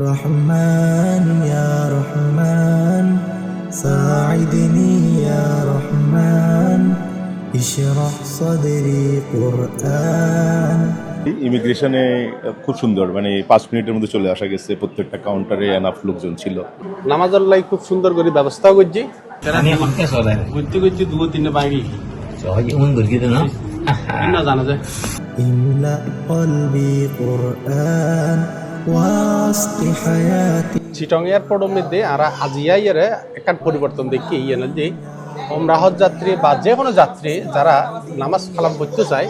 رحمن يا رحمن ساعدني يا رحمن اشرح صدري قرآن ইমিগ্রেশনে খুব সুন্দর মানে পাঁচ মিনিটের মধ্যে চলে আসা গেছে প্রত্যেকটা কাউন্টারে এনাফ লোকজন ছিল নামাজের লাই খুব সুন্দর করে ব্যবস্থাও করছি আমি আমাকে চলে ঘুরতে ঘুরতে দু তিনটে বাইরে সহজে মন গর্গিত না না জানা যায় املأ قلبي قرآن واسق حياتي চিটং এয়ারপোর্টের মধ্যে আর আজিয়া ইয়ারে একটা পরিবর্তন দেখি ইয়ে যে ওমরাহত যাত্রী বা যে কোনো যাত্রী যারা নামাজ কালাম করতে চায়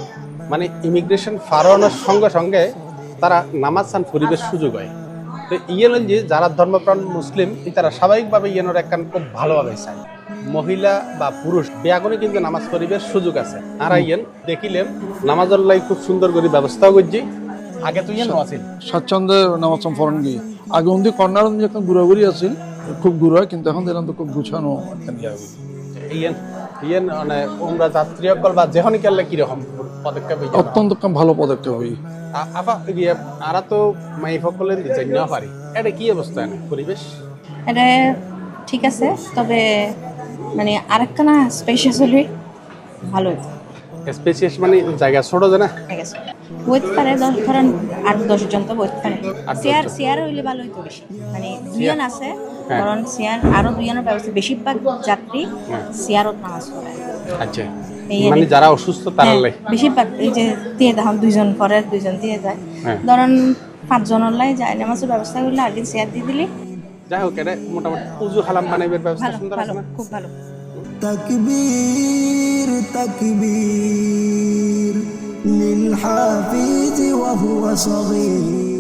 মানে ইমিগ্রেশন ফারানোর সঙ্গে সঙ্গে তারা নামাজ সান পরিবেশ সুযোগ হয়। তো ইয়ে হল যে যারা ধর্মপ্রাণ মুসলিম তারা স্বাভাবিকভাবে ইয়েনোর একখান খুব ভালোভাবে চায়। মহিলা বা পুরুষ, বেয়াগুনে কিন্তু নামাজ পরিবেশ সুযোগ আছে। আর ইয়েন দেখিলেন নামাজের লাই খুব সুন্দর করে ব্যবস্থাও করছি। আগে তো ইয়ে আছিল স্বাচ্ছন্দ্যে নামাজ ফরন গিয়ে আগে অন্দি কর্নার এখন ঘুরাঘুরি আছিল খুব ঘুরা কিন্তু এখন দেখলাম তো খুব গুছানো ইয়া ইয়েন ইয়েন মানে ওমরা যাত্রী অকল বা যেহনি কেলে কীরকম পদক্ষেপ অত্যন্ত কাম ভালো পদক্ষেপ হই আ- আপা ইয়ে আরা তো মাই সকলে জানি না পারি। এটা কি অবস্থা এনে? পরিবেশ? এটা ঠিক আছে তবে মানে আরেকখানা স্পেশাস হলে ভালো স্পেসিয়াস মানে জায়গা ছোট যে না? ঠিক আছে। বইতে পারে ধরেন আট দশ জন তো বইতে পারে আট চেয়ার চেয়ার হইলে ভালো হইতো বেশি। মানে দুজন আছে হ্যাঁ। কারণ চেয়ার আরও দুজনের ব্যবস্থা। বেশিরভাগ যাত্রী হ্যাঁ। চেয়ারত নামাজ পড়ে। আচ্ছা। মানে যারা অসুস্থ তারা হ্যাঁ, লাই। বেশিরভাগ এই যে দিয়ে দেখুন দুইজন পরে দুইজন দিয়ে যায় হ্যাঁ। ধরেন পাঁচজনের লাই যায় নামাজের ব্যবস্থা করলে আগে চেয়ার দিয়ে দিলে। যাই হোক এটা মোটামুটি উজু হালাম বানাইবার ব্যবস্থা সুন্দর আছে খুব ভালো। تكبير تكبير للحافظ وهو صغير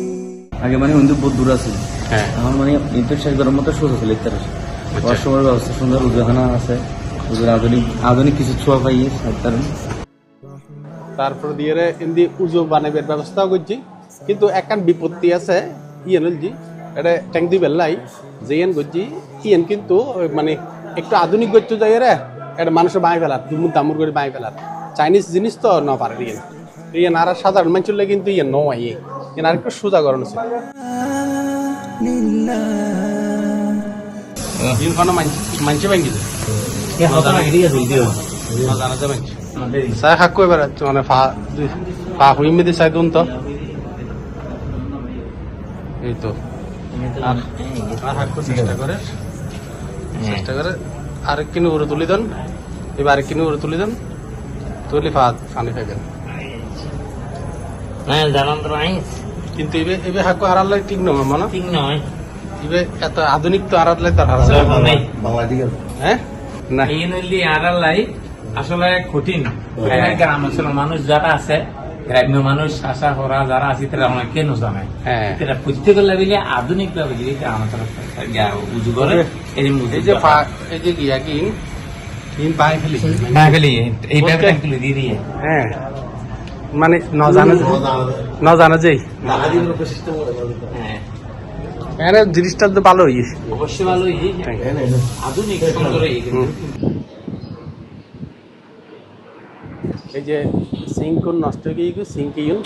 আগে মানে হিন্দু বহুত দূর আছে হ্যাঁ এখন মানে ইন্টার শেষ করার মতো সুযোগ ছিল ইত্যাদি ওয়াশরুমের ব্যবস্থা সুন্দর উদ্যোগনা আছে উজুর আধুনিক আধুনিক কিছু ছোঁয়া পাইয়ে তার তারপর দিয়ে রে এমনি উজু বানাইবার ব্যবস্থাও করছি কিন্তু একখান বিপত্তি আছে ইয়েন হলজি এটা ট্যাঙ্ক দিবেন লাই যে ইয়েন করছি ইয়েন কিন্তু ওই মানে একটু আধুনিক গত্য জায়গায় রে একটা মানুষের বাঁয়ে ফেলার দুমুর দামুর করে বাঁয়ে ফেলার। চাইনিজ জিনিস তো ন পারে ইয়ে ইয়ে আর সাধারণ মানুষের কিন্তু ইয়ে নয় ইয়ে ইয়ে আর একটু সোজা করানো ছিল ইনফানো হাক কই চাই মানে তো? এই তো। আর চেষ্টা করে। চেষ্টা করে। আরেক কিনে উড়ে তুলি দেন। এবার আরেক কিনে উড়ে তুলি দেন। তুলি ফা পানি খাইবেন না জানান তো নাই কিন্তু এবে এবে হাকো আড়ালে ঠিক নয় মানে ঠিক নয়। এত আধুনিক তো আড়ালে তার হারা নাই হ্যাঁ? না। এই আড়ালাই আসলে কঠিন। গ্রাম অঞ্চলের মানুষ যারা আছে গ্রাম্য মানুষ আশা করা যারা আছে তারা অনেক কেন জানে হ্যাঁ। তারা প্রত্যেক লেভেলে আধুনিক ভাবে যদি গ্রাম অঞ্চলে উজু করে এই যে ফা এই যে গিয়া কি ইন বাই ফেলি। হ্যাঁ ফেলি এই Okay. ব্যাপারটা দিয়ে দিয়ে। হ্যাঁ। মানে ন জানা ন জানা যাই হ্যাঁ। জিনিসটা তো ভালো অবশ্যই ভালো এই আধুনিক সুন্দর এই যে সিঙ্কুন নষ্ট হয়ে গিয়ে সিঙ্ক ইউন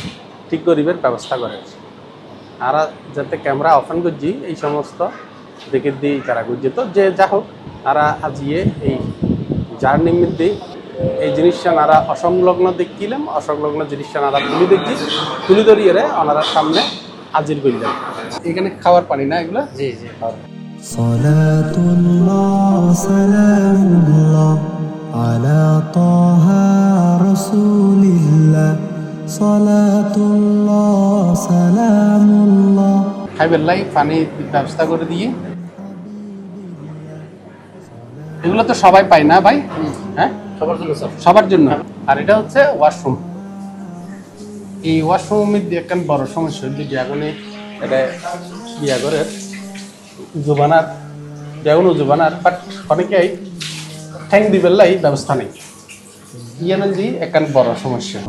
ঠিক করিবার ব্যবস্থা করে আর যাতে ক্যামেরা অফেন করছি এই সমস্ত দেখে দিই তারা করছে তো যে যা হোক আর আজিয়ে এই যার নিমিত্তে এই জিনিসটা নারা অসংলগ্ন দেখিলাম অসংলগ্ন জিনিসটা নারা তুলি দেখছি তুলি ধরিয়ে রে ওনারা সামনে হাজির করলেন এখানে খাওয়ার পানি না এগুলো জি জি صلاة الله سلام الله على طه رسول الله صلاة الله سلام الله খাইবেন লাই পানি ব্যবস্থা করে দিয়ে এগুলো তো সবাই পায় না ভাই? হ্যাঁ? সবার জন্য সবার জন্য। আর এটা হচ্ছে ওয়াশরুম এই ওয়াশরুমের দিয়ে একটা বড় সমস্যা যদি বিয়াগুনে এটা বিয়া করে জুবানার বিয়াগুনো জুবানার বাট অনেকেই ঠ্যাং দিবেন লাই ব্যবস্থা নেই। ইয়ান দি একখান বড় সমস্যা।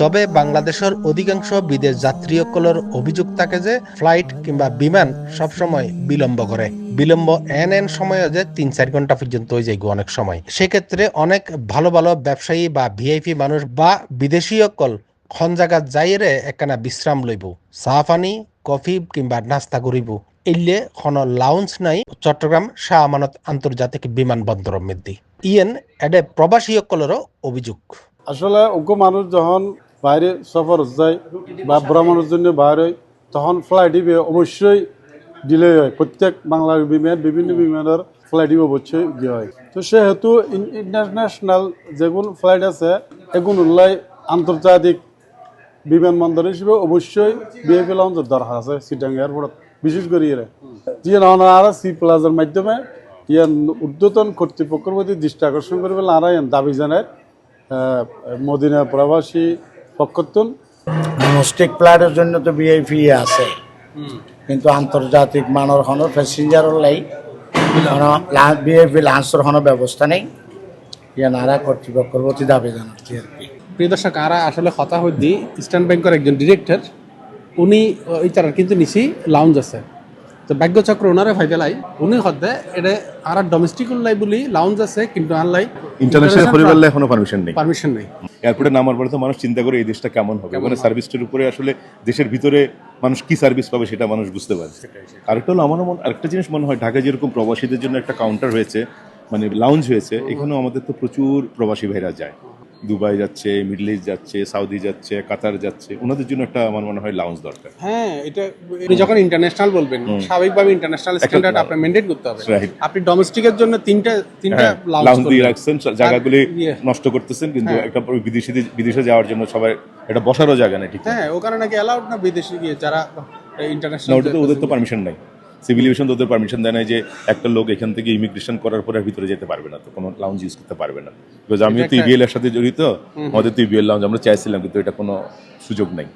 তবে বাংলাদেশের অধিকাংশ বিদেশ যাত্রীসকলের অভিযোগ থাকে যে ফ্লাইট কিংবা বিমান সবসময় বিলম্ব করে। বিলম্ব এন এন সময় যে তিন চার ঘণ্টা পর্যন্ত হয়ে যায় অনেক সময়। সেক্ষেত্রে অনেক ভালো ভালো ব্যবসায়ী বা ভিআইপি মানুষ বা বিদেশি সকল খন জায়গা যাইরে একখানা বিশ্রাম লইব। চা, পানি, কফি কিংবা নাস্তা করিব। এলে খন লাউঞ্জ নাই। চট্টগ্রাম শাহ আমানত আন্তর্জাতিক বিমানবন্দর মধ্যে। ইয়েন, এডে প্রবাসী সকলেরও অভিযোগ। আসলে ওগো মানুষ যখন বাইরে সফর যায় বা ভ্রমণের জন্য বাইরে তখন ফ্লাইটে অবশ্যই ডিলে হয়। প্রত্যেক বাংলার বিমান বিভিন্ন বিমানের ফ্লাইটে অবশ্যই ইয়ে হয়। তো সেহেতু ইন্টারন্যাশনাল যেগুলো ফ্লাইট আছে এগুলো উল্লাই আন্তর্জাতিক বিমানবন্দর হিসেবে অবশ্যই বিএপি লঞ্চের দরকার আছে সিটাং এয়ারপোর্টত বিশেষ করে ইয়ে যে আর সি প্লাজার মাধ্যমে ইয়ান ঊর্ধ্বতন কর্তৃপক্ষের প্রতি দৃষ্টি আকর্ষণ করে বলে আর দাবি জানায় মদিনা প্রবাসী পক্ষতুন ডোমেস্টিক ফ্লাইটের জন্য তো ভিআইপি আছে। কিন্তু আন্তর্জাতিক মানের কোনো প্যাসেঞ্জারের লাই ভিআইপি লাঞ্চের কোনো ব্যবস্থা নেই। ইয়া নারা কর্তৃপক্ষের প্রতি দাবি জানাচ্ছি আর কি। প্রিয় দর্শক আরা আসলে কথা হইদি ইস্টার্ন ব্যাংকের একজন ডিরেক্টর উনি ওই তার কিন্তু নিছি লাউঞ্জ আছে। তো ভাগ্যচক্র ওনারে ফাইদেলাই উনি হদ্দে এটা আর ডোমেস্টিক লাই বলি লাউঞ্জ আছে কিন্তু আনলাই ইন্টারন্যাশনাল পরিবারে এখনও পারমিশন নেই। পারমিশন নেই। এয়ারপোর্টে নামার পরে তো মানুষ চিন্তা করে এই দেশটা কেমন হবে? মানে সার্ভিসটার উপরে আসলে দেশের ভিতরে মানুষ কি সার্ভিস পাবে সেটা মানুষ বুঝতে পারছে। আরেকটা হলো আমার মনে আরেকটা জিনিস মনে হয় ঢাকায় যেরকম প্রবাসীদের জন্য একটা কাউন্টার হয়েছে মানে লাউঞ্জ হয়েছে এখানেও আমাদের তো প্রচুর প্রবাসী ভাইরা যায়। দুবাই যাচ্ছে মিডল ইস্ট যাচ্ছে সাউদি যাচ্ছে কাতার যাচ্ছে ওনাদের জন্য একটা আমার মনে হয় লাউঞ্জ দরকার। হ্যাঁ এটা যখন ইন্টারন্যাশনাল বলবেন স্বাভাবিকভাবে ইন্টারন্যাশনাল স্ট্যান্ডার্ড আপনার মেনটেন করতে হবে. আপনি ডোমেস্টিকের জন্য তিনটা তিনটা হ্যাঁ লাউঞ্জ লাউঞ্জ দিয়ে রাখছেন জায়গাগুলি ইয়ে। নষ্ট করতেছেন কিন্তু হ্যাঁ। একটা বিদেশি বিদেশে যাওয়ার জন্য সবাই এটা বসারও জায়গা নেই ঠিক হ্যাঁ ওখানে নাকি অ্যালাউড না বিদেশে গিয়ে যারা ইন্টারন্যাশনাল ওদের তো পারমিশন নাই। সিভিল এভিয়েশন তোদের পারমিশন দেয় না যে একটা লোক এখান থেকে ইমিগ্রেশন করার পরে ভিতরে যেতে পারবে না তো কোনো লাউঞ্জ ইউজ করতে পারবে না। বিকজ আমিও তো ইবিএল এর সাথে জড়িত আমাদের তো ইবিএল লাউঞ্জ আমরা চাইছিলাম কিন্তু এটা কোনো সুযোগ নাই।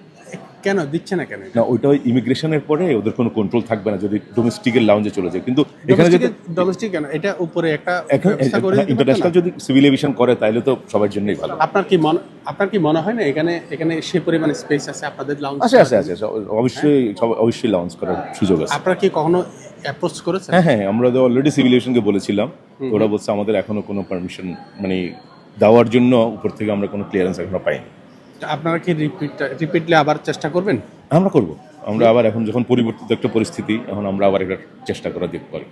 কেন? দিচ্ছে না কেন না ওইটা ওই ইমিগ্রেশনের পরে ওদের কোনো কন্ট্রোল থাকবে না যদি ডোমেস্টিকের লাউঞ্জে চলে যায়। কিন্তু এখানে যদি ডোমেস্টিক কেন? এটা উপরে একটা ব্যবস্থা করে ইন্টারন্যাশনাল যদি সিভিল এভিয়েশন করে তাহলে তো সবার জন্যই ভালো। আপনার কি মনে আপনার কি মনে হয় না এখানে এখানে সে পরিমাণে স্পেস আছে আপনাদের লাউঞ্জ আছে আছে আছে। অবশ্যই সব- অবশ্যই লাউঞ্জ করার সুযোগ আছে। আপনারা কি কখনো অ্যাপ্রোচ করেছেন? হ্যাঁ হ্যাঁ আমরা তো অলরেডি সিভিল এভিয়েশনকে বলেছিলাম। ওরা বলছে আমাদের এখনও কোনো পারমিশন মানে দেওয়ার জন্য উপর থেকে আমরা কোনো ক্লিয়ারেন্স এখনও পাইনি। আপনারা কি রিপিট রিপিটলি আবার চেষ্টা করবেন আমরা করব আমরা আবার এখন যখন পরিবর্তিত একটা পরিস্থিতি এখন আমরা আবার একটা চেষ্টা করা দেখতে পারি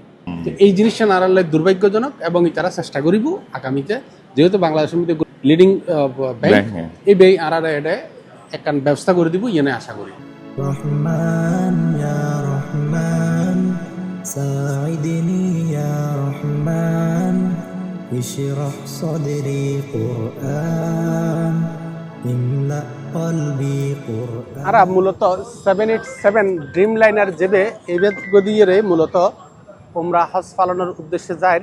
তো এই জিনিসটা নাড়ালে দুর্ভাগ্যজনক এবং তারা চেষ্টা করিব আগামীতে যেহেতু বাংলাদেশের মধ্যে লিডিং ব্যাংক Bank, হ্যাঁ। এই ব্যাংক আর এটা একটা ব্যবস্থা করে দিব ইয়ে আশা করি رحمن يا رحمن ساعدني يا رحمن اشرح صدري قرآن املأ قلبي قرآن আর মূলত seven eight seven Dreamliner যেবে এবেদ গদিয়ে মূলত তোমরা হজ পালনের উদ্দেশ্যে যায়।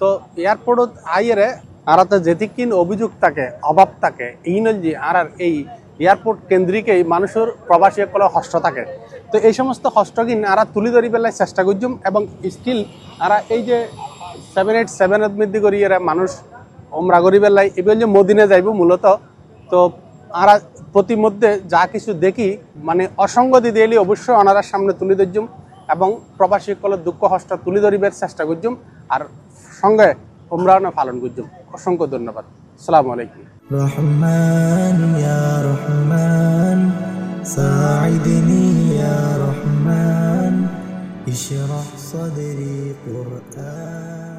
তো এয়ারপোর্টত আইয়েরে আরাতে যেতিকিন অভিযোগ থাকে, অভাব থাকে, এই যে আর এই এয়ারপোর্ট কেন্দ্রিকেই মানুষের প্রবাসী সকলে হস্ত থাকে। তো এই সমস্ত হস্তকিন আরা তুলি ধরি পেলায় চেষ্টা করছুম এবং স্টিল আরা এই যে সেভেন এইট সেভেনের মধ্যে করি মানুষ ওমরা করি পেলাই এবার যে মদিনে যাইব মূলত তো আরা প্রতিমধ্যে যা কিছু দেখি মানে অসঙ্গতি দিয়েলি অবশ্যই ওনারা সামনে তুলে ধরজুম এবং প্রবাসী সকলের দুঃখ হস্ত তুলে ধরিবার চেষ্টা করজুম আর সঙ্গে উমরাও পালন করজুম অসংখ্য ধন্যবাদ আসসালামু আলাইকুম رحمن يا رحمن ساعدني يا رحمن اشرح صدري قرآن